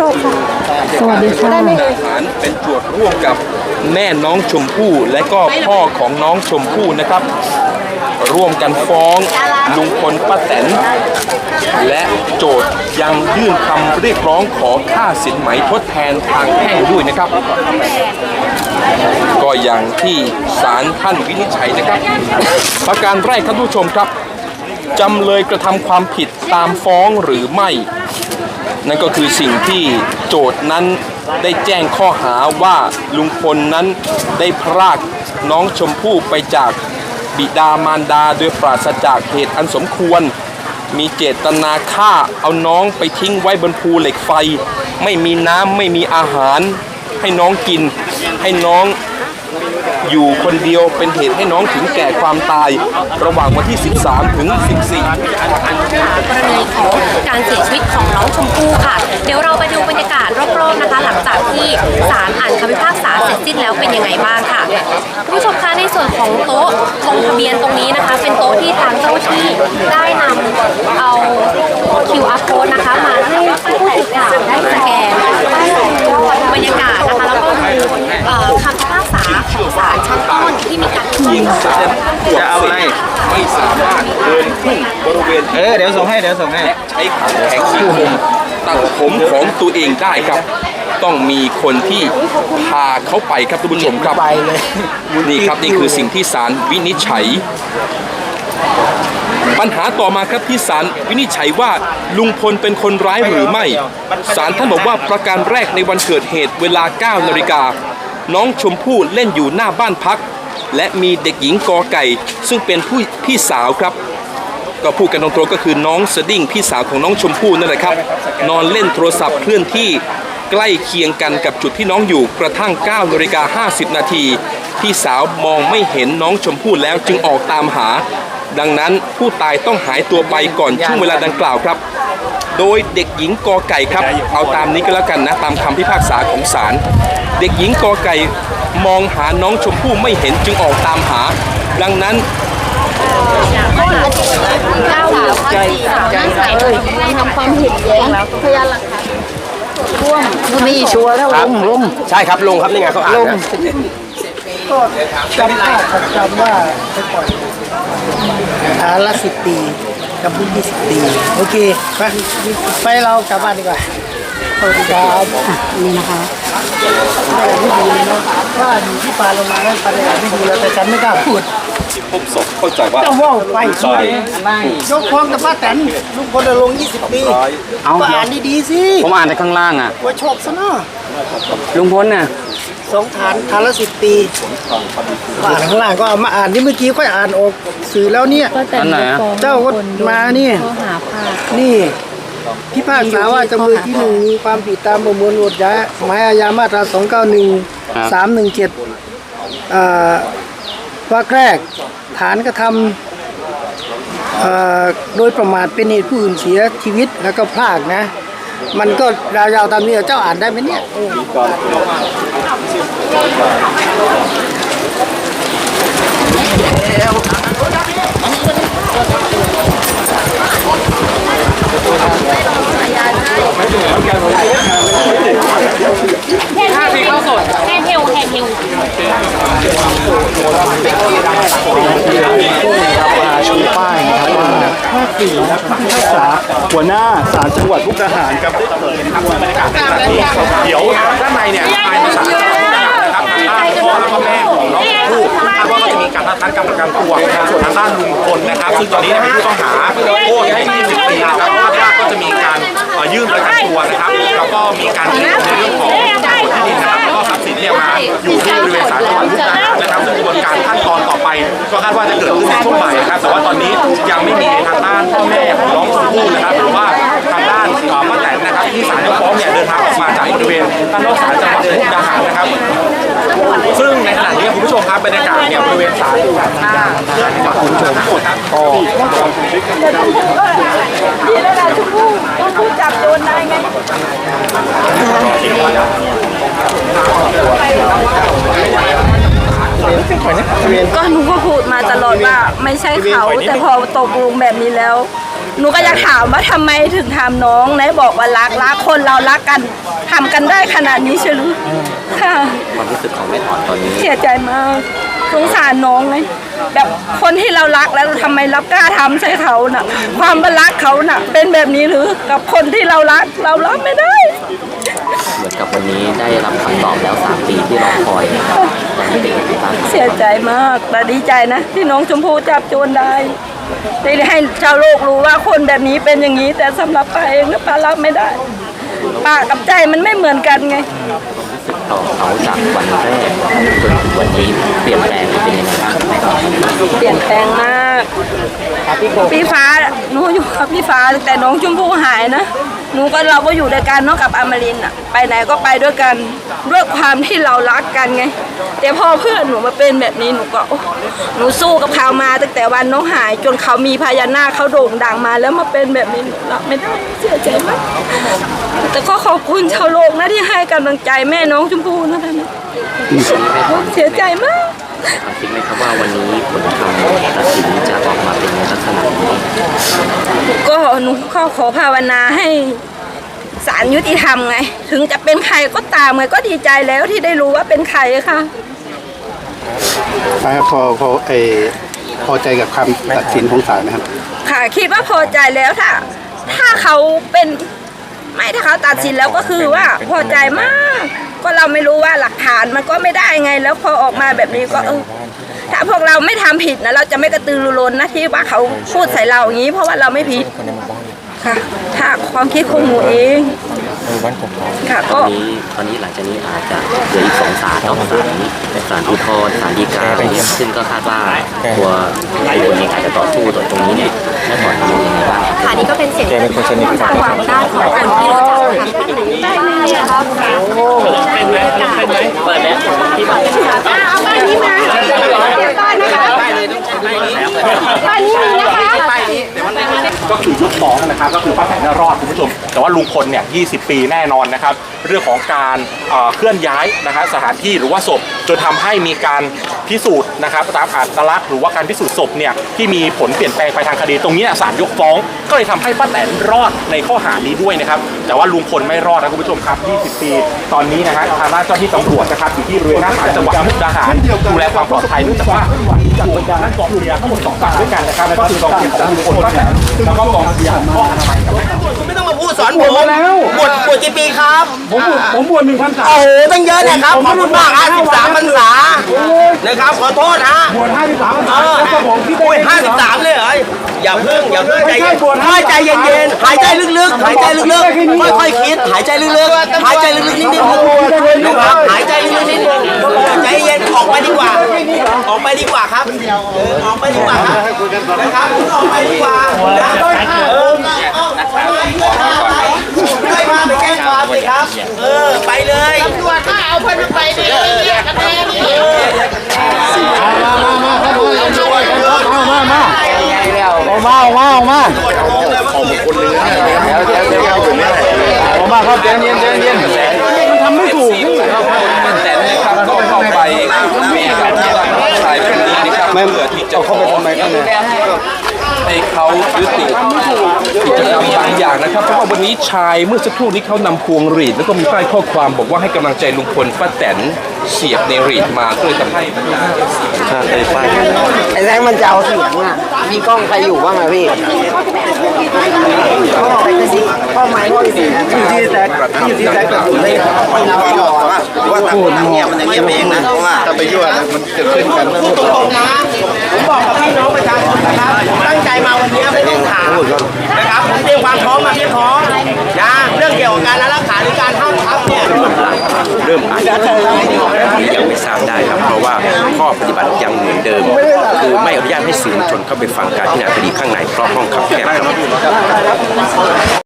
ชคค่ะ สวัสดีค่ะทหารเป็นจทย์ร่วมกับแม่น้องชมพู่และก็พ่อของน้องชมพู่นะครับ ร่วมกันฟ้องลุงพลป้าแตนและโจทย์ยังยื่นคำเรียกร้องขอค่าสินไหมทดแทนทางแพ่งด้วยนะครับ ก็อย่างที่ศาลท่านวินิจฉัยนะครับ ประการแรกท่านผู้ชมครับจำเลยกระทำความผิดตามฟ้องหรือไม่ นั่นก็คือสิ่งที่โจทย์นั้นได้แจ้งข้อหาว่าลุงพลนั้นได้พรากน้องชมพู่ไปจากบิดามารดาโดยปราศจากเหตุอันสมควร มีเจตนาฆ่าเอาน้องไปทิ้งไว้บนภูเหล็กไฟ ไม่มีน้ำไม่มีอาหาร ให้น้องกิน ให้น้อง อยู่คนเดียวเป็นเหตุให้น้องถึงแก่ความตาย ระหว่างวันที่ 13 ถึง 14 กรณีของการเสียชีวิตของน้องชมพู่ค่ะ เดี๋ยวเราไปดูบรรยากาศรอบๆนะคะ หลังจากที่ศาลอ่านคำพิพากษาเสร็จสิ้นแล้วเป็นยังไงบ้างค่ะคุณผู้ชมคะในส่วนของโต๊ะลงทะเบียนตรงนี้นะคะ เป็นโต๊ะที่ทางเจ้าที่ได้นำเอา QR code นะคะมาให้ผู้สื่อข่าวได้สแกนบรรยากาศนะคะแล้วก็ดูเอ่อคำพิพากษาของศาลชั้นต้นที่มี การยิงสารตรวจเสร็จไม่สามารถเดินขึ้นบริเวณเออเดี๋ยวส่งให้เดี๋ยวส่งให้และใช้ของแข็งที่ผมตัดผมของตัวเองได้ครับ ต้องมีคนที่พาเขาไปครับท่านผู้ชมครับนี่ครับนี่คือสิ่งที่ศาลวินิจฉัย ปัญหาต่อมาครับที่ศาลวินิจฉัยว่าลุงพลเป็นคนร้ายหรือไม่ศาลท่านบอกว่าประการแรกในวันเกิดเหตุเวลา 9 นาฬิกาน้องชมพู่เล่นอยู่หน้าบ้านพัก และมีเด็กหญิงกอไก่ ซึ่งเป็นผู้พี่สาวครับ ก็พูดกันตรงๆก็คือน้องสดิ้งพี่สาวของน้องชมพู่นั่นแหละครับ นอนเล่นโทรศัพท์เคลื่อนที่ใกล้เคียงกันกับจุดที่น้องอยู่กระทั่ง9นาฬิกา50 นาทีพี่สาวมองไม่เห็นน้องชมพู่แล้วจึงออกตามหา ดังนั้นผู้ตายต้องหายตัวไปก่อนช่วงเวลาดังกล่าวครับ โดยเด็กหญิงกอไก่ครับ เอาตามนี้ก็แล้วกันนะ ตามคำพิพากษาของศาล เด็กหญิงกอไก่มองหาน้องชมพู่ไม่เห็นจึงออกตามหา ดังนั้นทำความผิดแย้งพยานหลักฐานร่วมไม่ชัวร์แล้วลงลงใช่ครับลงครับนี่ไงเขาอ่านลงนะจำได้ผมจำว่าไปปล่อยฐาละสิบปีจำคุกยี่สิบปี โอเค ไปไปเรากลับบ้านดีกว่า สวัสดีครับนี่นะคะไม่ดีเลยนะว่าอยู่ที่ปลาลงมาแล้วปลาเลไม่ดีแล้วแต่ฉันไม่กล้าพูดที่พบศพเข้าใจว่าเจ้าว่าวไปสวยยกพร้อมกับป้าแตนลุงพลลง 20 ปีเอาอ่านดีๆสิผมอ่านแต่ข้างล่างอะว่าโชคซะเนาะลุงพลน่ะสองฐานฐานละสิบปีอ่านข้างล่างก็เอามาอ่านนี่เมื่อกี้ค่อยอ่านออกสื่อแล้วเนี่ยเจ้าก็มาเนี่ข้อหาพาดนี่ พิพากษาว่าจำเลยที่หนึ่งมีความผิดตามประมวลกฎหมายหมายอาญามาตรา 291 317อ่าวรรคแรกฐานกระทำเอ่อโดยประมาทเป็นเหตุผู้อื่นเสียชีวิตแล้วก็พลากนะ มันก็ยาวๆตามนี้เจ้าอ่านได้ไหมเนี่ยเออแฮนด์เฮลแฮนด์เฮล ครับมาชูป้ายนะครับว่าภาคสี่นะครับผู้พิากษาหัวหน้าศาลจังหวัดมุกดาหารครับได้เปิดนะครับบรรยากาศแบบนี้เดี๋ยวด้านในเนี่ยภายในศาลจังหวัดนะครับพ่อและแม่ของน้องชมพู่คาดว่าจะมีการนัดการประกันตัวส่วนทางด้านลุงพลนะครับ ซึ่งตอนนี้เป็นผู้ต้องหาโทษให้20ปีนะครับคาดว่าก็จะมีการยื่นประกันตัวนะครับแล้วก็มีการในเรื่องของกฎที่ดินนะครับ เนี่ยมาอยู่ที่บริเวณศาลจังหวัดมุกดาหารนะครับซึ่งกระบวนการขั้นตอนต่อไป ก็คาดว่าจะเกิดขึ้นในช่วงบ่ายนะครับแต่ว่าตอนนี้ยังไม่มีทางด้านพ่อแม่ของน้องชมพู่นะครับหรือว่าทางด้านป้าแตนนะครับที่ศาลยกฟ้องเนี่ยเดินทางออกมาจากบริเวณด้านนอกศาลจังหวัดมุกดาหารนะครับ ซึ่งในขณะนี้คุณผู้ชมครับบรรยากาศเนี่ยบริเวณศาลจังหวัดคุณผู้ชมครับก็ดีแล้วนะชมพู่ต้องพูดจับโดนนูก็พูดมาตลอดว่า ไม่ใช่เขาแต่พอตกลงแบบนี้แล้วหนูก็อยากถามว่าทำไมถึงทำน้องไหนบอกว่ารักรักคนเรารักกันทำกันได้ขนาดนี้เชียวหรือค่ะความรู้สึกของแม่อ่อนตอนนี้เสียใจมากสงสารน้องเลยแบบคนที่เรารักแล้วทำไมรับกล้าทำใส่เขาน่ะ ความว่ารักเขาน่ะ เป็นแบบนี้หรือกับคนที่เรารักเรารับไม่ได้ เหมือนกับวันนี้ได้รับคำตอบแล้ว3ปีที่รอคอยนะครับ ใจมากแต่ดีใจนะ ที่น้องชมพู่จับโจรได้ได้ให้ชาวโลกรู้ว่าคนแบบนี้เป็นอย่างนี้ แต่สำหรับป้าเองนะป้ารับไม่ได้ป้ากับใจมันไม่เหมือนกันไงรู้สึกต่อเขาจากวันแรกจนถึงวันนี้เปลี่ยนแปลงไปเป็นยังไงบ้างเปลี่ยนแปลงมาก พี่ฟ้าหนูอยู่กับพี่ฟ้าตั้งแต่น้องชมพู่หายนะหนูก็เราก็อยู่ด้วยกันเนาะกับอมรินทร์อะไปไหนก็ไปด้วยกันด้วยความที่เรารักกันไง แต่พอเพื่อนหนูมาเป็นแบบนี้หนูก็โอ้หนูสู้กับเขามาตั้งแต่วันน้องหาย จนเขามีพญานาคเขาโด่งดังมา แล้วมาเป็นแบบนี้หนูรับไม่ได้เสียใจมากแต่ก็ขอบคุณชาวโลกนะที่ให้กำลังใจแม่น้องชมพู่นะท่านเสียใจมากคิดไหมครับว่าวันนี้ผลคำตัดสินจะออกมาเป็นในลักษณะนี้ ก็หนูก็ขอภาวนาให้ศาลยุติธรรมไง ถึงจะเป็นใครก็ตามไงก็ดีใจแล้วที่ได้รู้ว่าเป็นใครค่ะไปครับพอพอเออพอใจกับคำตัดสินของศาลนะครับ ค่ะ คิดว่าพอใจแล้วถ้า ถ้าเขาเป็น ไม่ถ้าเขาตัดสินแล้วก็คือว่าพอใจมาก ก็เราไม่รู้ว่าหลักฐานมันก็ไม่ได้ไง แล้วพอออกมาแบบนี้ก็เออถ้าพวกเราไม่ทำผิดนะเราจะไม่กระตือรือร้นนะที่ว่าเขาพูดใส่เราอย่างนี้ เพราะว่าเราไม่ผิดค่ะถ้าความคิดของหนูเอง ค่ะตก็อนนี้ตอนนี้หลังจากนี้อาจจะเหลืออีกสองศาลเนาะศาลศาลอุทธรณ์ศาลฎีกาอะไรเงี้ยซึ่งก็คาดว่าตัวไอ้คนเองอาจจะต่อสู้ตัวตรงนี้เนี่ยแม่อ่อนมองยังไงบ้างครับ ค่ะนี่ก็เป็นเสียงจากฝั่งด้านของคนที่รู้จักทางท่านไหนได้เลยนะครับเป็นไหมเป็นไหมเปิดแล้วที่บ้านเอาบ้านนี้มาเดี๋ยวก่อนนะคะบ้านนี้มีนะคะ ก็คือยุคสองนะครับก็คือป้าแตนเนี่ยรอดคุณผู้ชม แต่ว่า ลุงพลเนี่ย 20 ปีแน่นอนนะครับ เรื่องของการเอ่อเคลื่อนย้ายนะครับสถานที่หรือว่าศพจนทำให้มีการพิสูจน์นะครับตามอัตลักษณ์หรือว่าการพิสูจน์ศพเนี่ยที่มีผลเปลี่ยนแปลงไปทางคดีตรงเนี้ยศาลยกฟ้อง ก็เลยทำให้ป้าแตนรอดในข้อหานี้ด้วยนะครับ แต่ว่าลุงพลไม่รอดนะคุณผู้ชมครับ 20 ปี ตอนนี้นะฮะทางด้านเจ้าที่ตำรวจนะครับอยู่ที่บริเวณหน้าศาลจังหวัดมุกดาหารดูแลความปลอดภัยเนื่องจากว่าถูกนั้นกองเชียร์ทั้งหมดสองฝั่งด้วยกันนะครับก็คือกองเชียร์ของลุงพลป้าแตนแล้วก็กองเชียร์ของ องมาพูดสอนผมบวชมาแล้ว บวชบวชกี่ปีครับผมบวชผมบวชหนึ่งพันสาม โอ้โหตั้งเยอะนะครับขอบคุณมากฮะ13พรรษานะครับขอโทษฮะบวชห้าสิบสามพรรษาเออแล้วก็ผมที่ได้ โอ้ยเล่น53เลยเหรออย่าเพิ่งอย่าเพิ่งใจเย็นไม่ใช่บวชค่อยใจเย็นๆหายใจลึกๆหายใจลึกๆค่อยๆคิดหายใจลึกๆหายใจลึกๆนิดนึงนะครับหายใจลึกๆนิดนึงใจเย็นออกไปดีกว่า ออกไปดีกว่าครับเออออกไปดีกว่าครับนะครับออกไปดีกว่านะเออไม่พาไปแจ้งความสิครับ เออ ไปเลยตำรวจมาเอาเพื่อนไปดิเนี่ยกันแน่ดิมันทำไม่ถูกแต่นะครับก็เข้าไปคุยกับชายคนนี้นะครับเพื่อที่จะขอ ให้เขายุติกิจกรรมบางอย่างนะครับ เพราะว่าวันนี้ชายเมื่อสักครู่นี้เขานำพวงหรีด แล้วก็มีป้ายข้อความบอกว่าให้กำลังใจลุงพลป้าแตนเสียบในหรีดมาก็เลยทำให้บรรดาไอ้แซงมันจะเอาเสียงอะ มีกล้องใครอยู่บ้างอะพี่ก็ไปกระซิบข้อไม้ข้อสี่อยู่ที่แซกอยู่ที่แซกกับไม่ไม่นับหรอกว่าตัดเงียบมันจะเงียบเองนะเพราะว่าจะไปยั่วมันเกิดขึ้นกันพูดตรงๆนะ ผมบอกกับพี่น้องประชาชนนะครับ ตั้งใจมาวันนี้ไม่ต้องถามนะครับผมเตรียมความพร้อมมาเพียบพร้อมนะเรื่องเกี่ยวกับการรักษาหรือการห้ามทับเนี่ยเริ่มอาจจะยังไม่ทราบได้ครับ เพราะว่าข้อปฏิบัติยังเหมือนเดิม คือไม่อนุญาตให้สื่อมวลชนเข้าไปฟังการพิจารณาคดีข้างในเพราะห้องขับแคบครับ